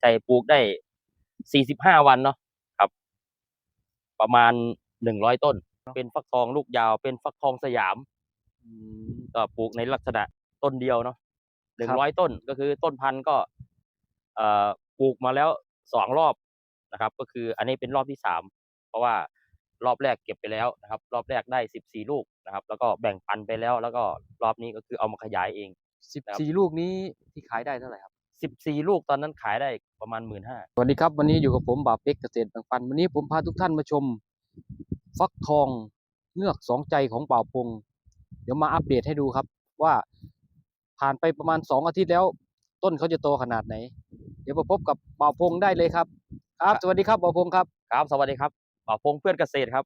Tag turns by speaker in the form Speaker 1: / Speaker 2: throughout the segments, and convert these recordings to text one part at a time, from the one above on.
Speaker 1: ใจปลูกได้สี่สิบห้าวันเนาะครับ ประมาณหนึ่งร้อยต้น เป็นฟักทองลูกยาว เป็นฟักทองสยามก็ปลูกในลักษณะต้นเดียวเนาะหนึ่งร้อยต้นก็คือต้นพันธุ์ก็เอ่อปลูกมาแล้วสองรอบนะครับ ก็คืออันนี้เป็นรอบที่สามเพราะว่ารอบแรกเก็บไปแล้วนะครับ รอบแรกได้สิบสี่ลูกนะครับ แล้วก็แบ่งปันไปแล้ว แล้วก็รอบนี้ก็คือเอามาขยายเอง
Speaker 2: สิบ
Speaker 1: ครับ
Speaker 2: สี่ลูกนี้ที่ขายได้เท่าไหร่ครับ
Speaker 1: สิบสี่ลูกตอนนั้นขายได้ประมาณหมื่นห้า
Speaker 2: สวัสดีครับ วันนี้อยู่กับผมบ่าวเป็กเกษตรแบ่งปัน วันนี้ผมพาทุกท่านมาชม ฟักทองเงือกสองใจของบ่าวพง เดี๋ยวมาอัปเดตให้ดูครับ ว่าผ่านไปประมาณสองอาทิตย์แล้ว ต้นเขาจะโตขนาดไหน เดี๋ยวมาพบกับบ่าวพงได้เลยครับ ครับ สวัสดีครับบ่าวพงครับ
Speaker 1: ครับสวัสดีครับบ่าวพงเพื่อนเกษตรครับ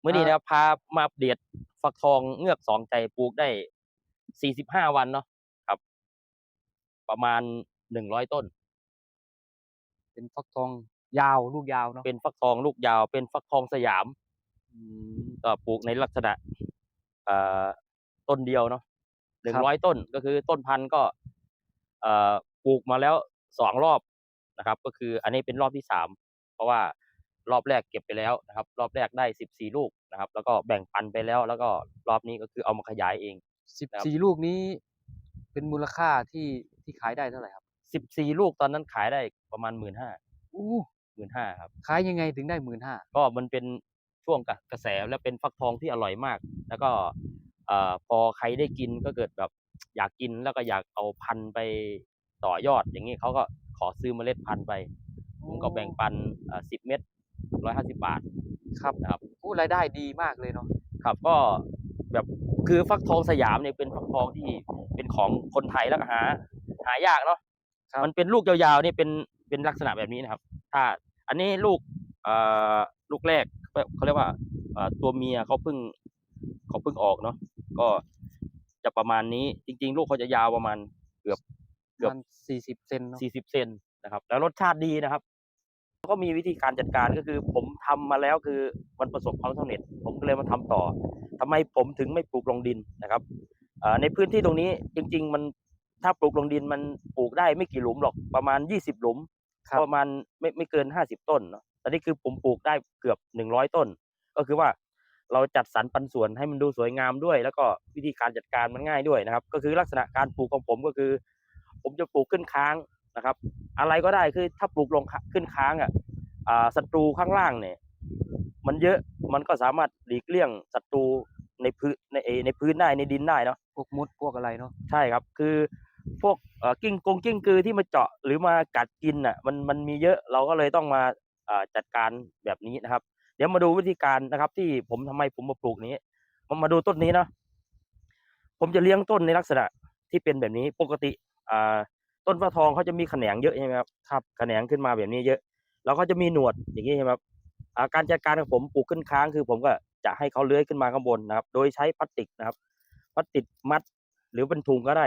Speaker 1: เมื่อนี้นะครับพามาอัปเดตฟักทองเงือกสองใจปลูกได้สี่สิบห้าวันเนาะครับ ประมาณหนึ่งร้อยต้น
Speaker 2: เป็นฟักทองยาวลูกยาวเนาะ
Speaker 1: เป็นฟักทองลูกยาว เป็นฟักทองสยามก็ปลูกในลักษณะเอ่อต้นเดียวเนาะหนึ่งร้อยต้นก็คือต้นพันธุ์ก็เอ่อปลูกมาแล้วสองรอบนะครับ ก็คืออันนี้เป็นรอบที่สามเพราะว่ารอบแรกเก็บไปแล้วนะครับ รอบแรกได้สิบสี่ลูกนะครับ แล้วก็แบ่งปันไปแล้ว แล้วก็รอบนี้ก็คือเอามาขยายเอง
Speaker 2: สิบ
Speaker 1: ครับ
Speaker 2: สี่ลูกนี้ เป็นมูลค่าที่ที่ขายได้เท่าไหร่ครับ
Speaker 1: สิบสี่ลูกตอนนั้นขายได้ประมาณหมื่นห้า
Speaker 2: อู้
Speaker 1: หมื่นห้าครับ
Speaker 2: ขายยังไงถึงได้หมื่นห้า
Speaker 1: ก็มันเป็นช่วงกระกระแสและเป็นฟักทองที่อร่อยมาก แล้วก็เอ่อพอใครได้กินก็เกิดแบบอยากกินแล้วก็อยากเอาพันธุ์ไปต่อยอดอย่างนี้เขาก็ขอซื้อเมล็ดพันธุ์ไป ผมก็แบ่งปันสิบเม็ดร้อยห้าสิบาท
Speaker 2: ครับ
Speaker 1: นะครับ
Speaker 2: อู้รายได้ดีมากเลยเนาะ
Speaker 1: ครับก็ แบบคือฟักทองสยามเนี่ยเป็นฟักทองที่เป็นของคนไทยแล้วก็หา หายากเนาะ
Speaker 2: ครับ
Speaker 1: มันเป็นลูกยาวๆนี่เป็นเป็นลักษณะแบบนี้นะครับ ถ้าอันนี้ลูกเอ่อลูกแรกเขาเรียกว่าเอ่อตัวเมียเขาเพิ่งเขาเพิ่งออกเนาะก็จะประมาณนี้จริง ๆ ลูกเขาจะยาวประมาณเกือบเกื
Speaker 2: ป
Speaker 1: อบ
Speaker 2: ระมาณสี่สิบเซนเนาะ
Speaker 1: สี่สิบเซนนะครับ แล้วรสชาติดีนะครับ ก็มีวิธีการจัดการก็คือ ผมทำมาแล้วคือมันประสบความสำเร็จ ผมก็เลยมาทำต่อทำไมผมถึงไม่ปลูกลงดินนะครับเอ่อในพื้นที่ตรงนี้จริง ๆ มันถ้าปลูกลงดินมันปลูกได้ไม่กี่หลุมหรอกประมาณยี่สิบหลุม
Speaker 2: ครับ
Speaker 1: ประมาณไม่ไม่เกินห้าสิบต้นเนาะแต่นี่คือผมปลูกได้เกือบหนึ่งร้อยต้น ก็คือว่าเราจัดสรรปันส่วนให้มันดูสวยงามด้วย แล้วก็วิธีการจัดการมันง่ายด้วยนะครับ ก็คือลักษณะการปลูกของผมก็คือ ผมจะปลูกขึ้นค้าง นะครับ อะไรก็ได้คือถ้าปลูกลงขึ้นค้างอะอ่าศัตรูข้างล่างเนี่ย มันเยอะมันก็สามารถหลีกเลี่ยงศัตรูในพื้นในเอในพื้นได้ในดินได้เนาะ
Speaker 2: พวกมุดพวกอะไรเนาะ
Speaker 1: ใช่ครับ คือพวกเอ่อกิ้งกงกิ้งกือที่มาเจาะหรือมากัดกินอะมันมันมีเยอะเราก็เลยต้องมาเอ่อจัดการแบบนี้นะครับ เดี๋ยวมาดูวิธีการนะครับ ที่ผมทำไมผมมาปลูกนี้มามาดูต้นนี้เนาะผมจะเลี้ยงต้นในลักษณะที่เป็นแบบนี้ปกติอ่า ต้นฟ้าทองเขาจะมีแขนงเยอะใช่ไหมครับครับแขนงขึ้นมาแบบนี้เยอะ แล้วก็จะมีหนวดอย่างนี้ใช่ไหมครับอ่าการจัดการของผมปลูกขึ้นค้างคือ ผมก็จะให้เขาเลื้อยขึ้นมาข้างบนนะครับ โดยใช้พลาสติกนะครับพลาสติกมัดหรือเป็นถุงก็ได้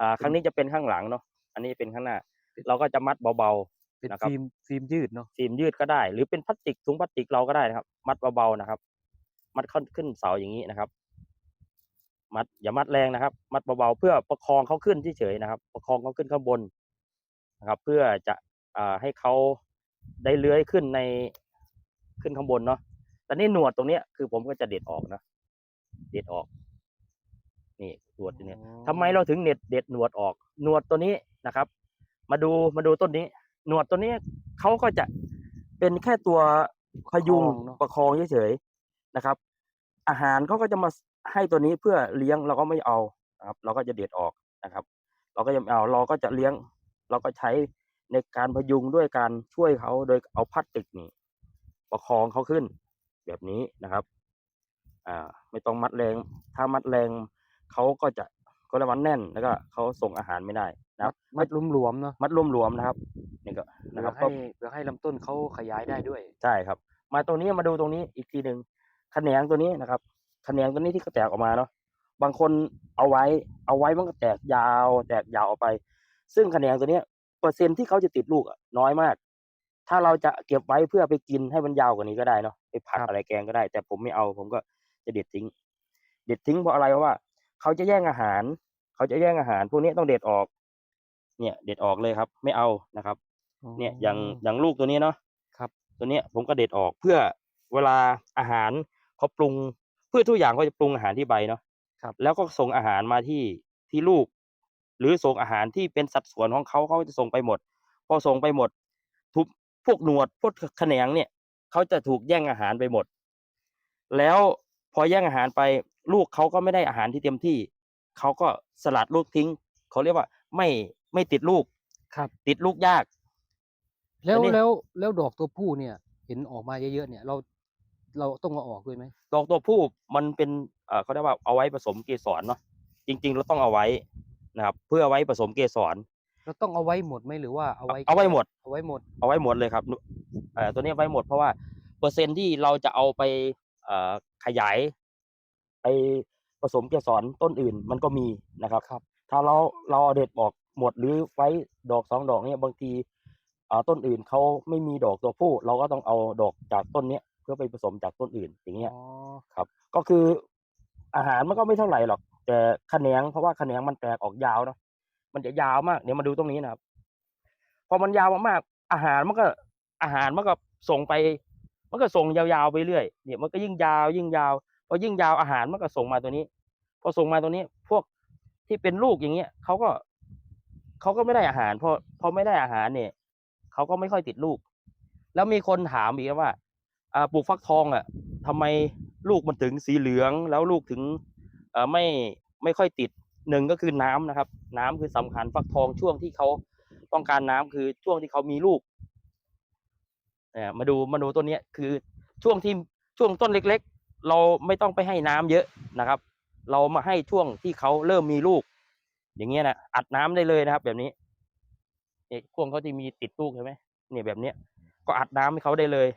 Speaker 1: อ่าครั้งนี้จะเป็นข้างหลังเนาะอันนี้เป็นข้างหน้า เราก็จะมัดเบา
Speaker 2: เป็น
Speaker 1: นะครับ
Speaker 2: ฟิล์มฟิล์มยืดเนาะ
Speaker 1: ๆฟิล์มยืดก็ได้ หรือเป็นพลาสติกถุงพลาสติกเราก็ได้นะครับ มัดเบาๆนะครับ มัดขึ้นขึ้นเสาอย่างนี้นะครับ มัดอย่ามัดแรงนะครับ มัดเบาๆเพื่อประคองเขาขึ้นเฉยๆนะครับ ประคองเขาขึ้นข้างบนนะครับ เพื่อจะอ่าให้เขาได้เลื้อยขึ้นในขึ้นข้างบนเนาะแต่นี่หนวดตรงเนี้ยคือผมก็จะเด็ดออกนะเด็ดออก นี่หนวดตรงเนี้ยทำไมเราถึงเน็ตเด็ดหนวดออก หนวดตัวนี้นะครับ มาดูมาดูต้นนี้ หนวดตัวนี้เขาก็จะเป็นแค่ตัวพยุง
Speaker 2: ประคองเนอะ
Speaker 1: ประคองเฉยๆนะครับ อาหารเขาก็จะมา ให้ตัวนี้เพื่อเลี้ยงเราก็ไม่เอานะครับ เราก็จะเด็ดออกนะครับ เราก็จะไม่เอาเราก็จะเลี้ยง เราก็ใช้ในการพยุงด้วยการช่วยเขาโดยเอาพลาสติกนี่ประคองเขาขึ้น แบบนี้นะครับ อ่า ไม่ต้องมัดแรง ถ้ามัดแรงเขาก็จะก็เลยมันแน่นแล้วก็เขาส่งอาหารไม่ได้นะครับ
Speaker 2: มัดลุ่มหลวมๆเนาะ
Speaker 1: มัดรวมๆนะครับนี่ก็
Speaker 2: เพื่
Speaker 1: นะ
Speaker 2: อ
Speaker 1: ครับ
Speaker 2: ให้
Speaker 1: ก็
Speaker 2: เพื่อให้ลำต้นเขาขยายได้ด้วย
Speaker 1: ใช่ครับ มาตรงนี้มาดูตรงนี้อีกทีหนึ่งขนงตัวนี้นะครับ ขนงตัวนี้ที่เขาแตกออกมาเนาะบางคนเอาไว้ เอาไว้มันก็แตกยาว แตกยาวออกไป ซึ่งขนงตัวเนี้ยเปอร์เซ็นต์ที่เขาจะติดลูกอะน้อยมาก ถ้าเราจะเก็บไว้เพื่อไปกินให้มันยาวกว่านี้ก็ได้เนาะไปผัด
Speaker 2: ครับ
Speaker 1: อะไรแกงก็ได้ แต่ผมไม่เอาผมก็จะเด็ดทิ้ง เด็ดทิ้งเพราะอะไรเพราะว่า เขาจะแย่งอาหาร เขาจะแย่งอาหารพวกนี้ต้องเด็ดออก เนี่ย เด็ดออกเลยครับ ไม่เอานะครับ เนี่ยอย่างอย่างลูกตัวนี้เนาะ
Speaker 2: ครับ
Speaker 1: ตัวเนี้ยผมก็เด็ดออกเพื่อเวลาอาหารเขาปรุง พืชทุกอย่างก็จะปรุงอาหารที่ใบเนาะ
Speaker 2: ครับ
Speaker 1: แล้วก็ส่งอาหารมาที่ที่ลูก หรือส่งอาหารที่เป็นสัดส่วนของเขาเขาจะส่งไปหมด พอส่งไปหมด ทุกพวกหนวดพวกแขนงเนี่ยเขาจะถูกแย่งอาหารไปหมด แล้วพอแย่งอาหารไปลูกเขาก็ไม่ได้อาหารที่เต็มที่เขาก็สลัดลูกทิ้งเขาเรียกว่าไม่ไม่ติดลูก
Speaker 2: ครับ
Speaker 1: ติดลูกยาก
Speaker 2: แล้ว
Speaker 1: อันนี้
Speaker 2: แล้วแล้วดอกตัวผู้เนี่ย เห็นออกมาเยอะๆเนี่ย เรา เราต้องมาออกด้วยไหม
Speaker 1: ดอกตัวผู้มันเป็นเอ่อเขาเรียกว่าเอาไว้ผสมเกสรเนาะจริง ๆ เราต้องเอาไว้นะครับ เพื่อเอาไว้ผสมเกสร
Speaker 2: เราต้องเอาไว้หมดไหมหรือว่าเอาไว้
Speaker 1: เอาไว้หมด
Speaker 2: เอาไว้หมด
Speaker 1: เอาไว้หมดเลยครับเอ่อตัวนี้ไว้หมดเพราะว่าเปอร์เซ็นต์ที่เราจะเอาไปเอ่อขยาย ไปผสมเกสรต้นอื่นมันก็มีนะครับ
Speaker 2: ครับ
Speaker 1: ถ้าเราเราเอาเด็ดออกหมดหรือไว้ดอกสองดอกเนี่ยบางทีเอ่อต้นอื่นเขาไม่มีดอกตัวผู้ เราก็ต้องเอาดอกจากต้นเนี้ยเพื่อไปผสมจากต้นอื่นอย่างเงี้ย
Speaker 2: อ๋อ
Speaker 1: ครับ ก็คืออาหารมันก็ไม่เท่าไหร่หรอก แต่ขะแขนงเพราะว่าขะแขนงมันแตกออกยาวเนาะมันจะยาวมากเดี๋ยวมาดูตรงนี้นะครับ พอมันยาวมากๆอาหารมันก็อาหารมันก็ส่งไป มันก็ส่งยาวๆไปเรื่อยเนี่ยมันก็ยิ่งยาวยิ่งยาวพอยิ่งยาวอาหารมันก็ส่งมาตัวนี้ พอส่งมาตัวนี้ พวกที่เป็นลูกอย่างเงี้ยเขาก็เขาก็ไม่ได้อาหารพอพอไม่ได้อาหารเนี่ยเขาก็ไม่ค่อยติดลูก แล้วมีคนถามอีกนะว่าอ่า ปลูกฟักทองอะทำไมลูกมันถึงสีเหลืองแล้วลูกถึงไม่ไม่ค่อยติดหนึ่งก็คือน้ำนะครับ น้ำคือสำคัญฟักทองช่วงที่เขาต้องการน้ำคือช่วงที่เขามีลูกเนี่ยมาดูมาดูต้นนี้คือช่วงที่ช่วงต้นเล็ก ๆ เราไม่ต้องไปให้น้ำเยอะนะครับ เรามาให้ช่วงที่เขาเริ่มมีลูก อย่างเงี้ยนะอัดน้ำได้เลยนะครับ แบบนี้เนี่ยช่วงเขาที่มีติดลูกใช่ไหมเนี่ยแบบเนี้ยก็อัดน้ำให้เขาได้เลย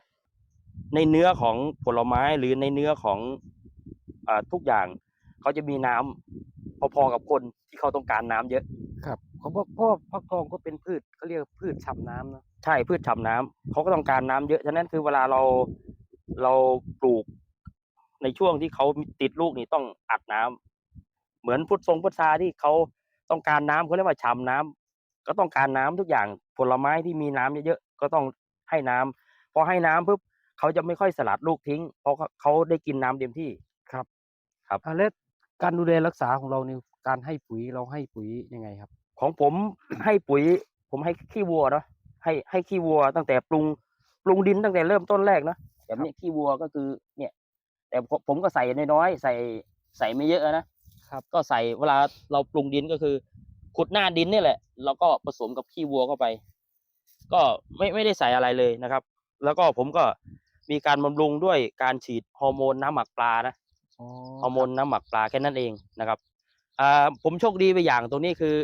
Speaker 1: ในเนื้อของผลไม้หรือในเนื้อของอาทุกอย่างเขาจะมีน้ำพอๆกับคนที่เขาต้องการน้ำเยอะ
Speaker 2: ครับเขาบอกพ่อฟักทองก็เป็นพืชเขาเรียกพืชฉ่ำน้ำเนอะ
Speaker 1: ใช่พืชฉ่ำน้ำเขาก็ต้องการน้ำเยอะฉะนั้นคือเวลาเราเราปลูกในช่วงที่เขาติดลูกนี่ต้องอัดน้ำเหมือนพุทธทรงพุทธาที่เขาต้องการน้ำเขาเรียกว่าฉ่ำน้ำก็ต้องการน้ำทุกอย่างผลไม้ที่มีน้ำเยอะๆก็ต้องให้น้ำพอให้น้ำปุ๊บ เขาจะไม่ค่อยสลัดลูกทิ้ง เพราะเขาได้กินน้ำเต็มที่
Speaker 2: ครับ
Speaker 1: ครับ
Speaker 2: อะแล้วการดูแลรักษาของเราเนี่ยการให้ปุ๋ยเราให้ปุ๋ยยังไงครับ
Speaker 1: ของผมให้ปุ๋ย ผมให้ขี้วัวเนาะให้ให้ขี้วัวตั้งแต่ปรุงปรุงดินตั้งแต่เริ่มต้นแรกเนาะแบบนี้ขี้วัวก็คือเนี่ย แต่ผมผมก็ใส่น้อยๆใส่ใส่ไม่เยอะนะครับ ก็ใส่เวลาเราปรุงดินก็คือขุดหน้าดินนี่แหละ แล้วก็ผสมกับขี้วัวเข้าไป ก็ไม่ไม่ได้ใส่อะไรเลยนะครับ แล้วก็ผมก็ มีการบำรุงด้วยการฉีดฮอร์โมนน้ำหมักปลานะ
Speaker 2: อ๋อ
Speaker 1: ฮอร์โมนน้ำหมักปลาแค่นั้นเองนะครับอ่าผมโชคดีไปอย่างตรงนี้คือ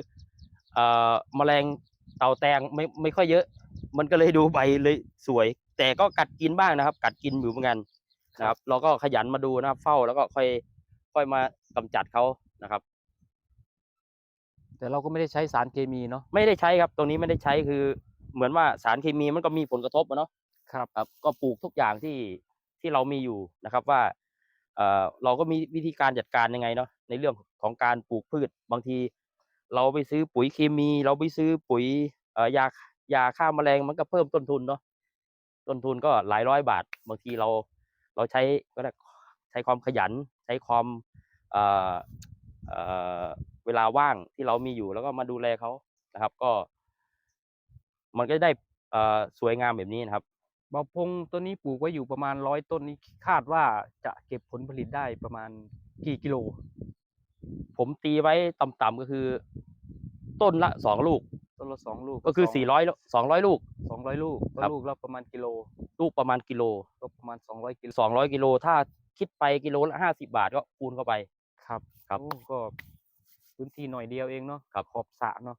Speaker 1: เอ่อแมลงเต่าแตงไม่ไม่ค่อยเยอะ มันก็เลยดูใบเลยสวย แต่ก็กัดกินบ้างนะครับ กัดกินอยู่เหมือนกันนะครับ เราก็ขยันมาดูนะครับเฝ้าแล้วก็ค่อยค่อยมากำจัดเขานะครับ
Speaker 2: แต่เราก็ไม่ได้ใช้สารเคมีเนาะ
Speaker 1: ไม่ได้ใช้ครับ ตรงนี้ไม่ได้ใช้คือ เหมือนว่าสารเคมีมันก็มีผลกระทบอะเนาะ
Speaker 2: ครับ
Speaker 1: ครับก็ปลูกทุกอย่างที่ที่เรามีอยู่นะครับว่าเอ่อเราก็มีวิธีการจัดการยังไงเนาะในเรื่องของการปลูกพืชบางที เราไปซื้อปุ๋ยเคมี เราไปซื้อปุ๋ยเอ่อยายาฆ่าแมลงมันก็เพิ่มต้นทุนเนาะต้นทุนก็หลายร้อยบาท บางทีเราเราใช้ก็ได้ใช้ความขยันใช้ความเอ่อเอ่อเวลาว่างที่เรามีอยู่แล้วก็มาดูแลเขานะครับ ก็ มันก็ได้เอ่อสวยงามแบบนี้นะครับ
Speaker 2: บาพงต้นนี้ปลูกไว้อยู่ประมาณร้อยต้นนี้คาดว่าจะเก็บผลผลิตได้ประมาณกี่กิโล
Speaker 1: ผมตีไว้ต่ำๆก็คือ ต้นละสองลูก
Speaker 2: ต้นละสองลูก
Speaker 1: ก็คือสี่ร้อยสองร้อยลูก
Speaker 2: สองร้อยลูกก็
Speaker 1: ครับ
Speaker 2: ลูกละประมาณกิโล
Speaker 1: ลูกประมาณกิโล
Speaker 2: ก็ประมาณสองร้อยกิโล
Speaker 1: สองร้อยกิโลถ้าคิดไปกิโลละห้าสิบาทก็คูณเข้าไป
Speaker 2: ครับ
Speaker 1: ครับ
Speaker 2: โอ้ก็พื้นที่หน่อยเดียวเองเนาะ
Speaker 1: ครับ
Speaker 2: ขอบสระเนาะ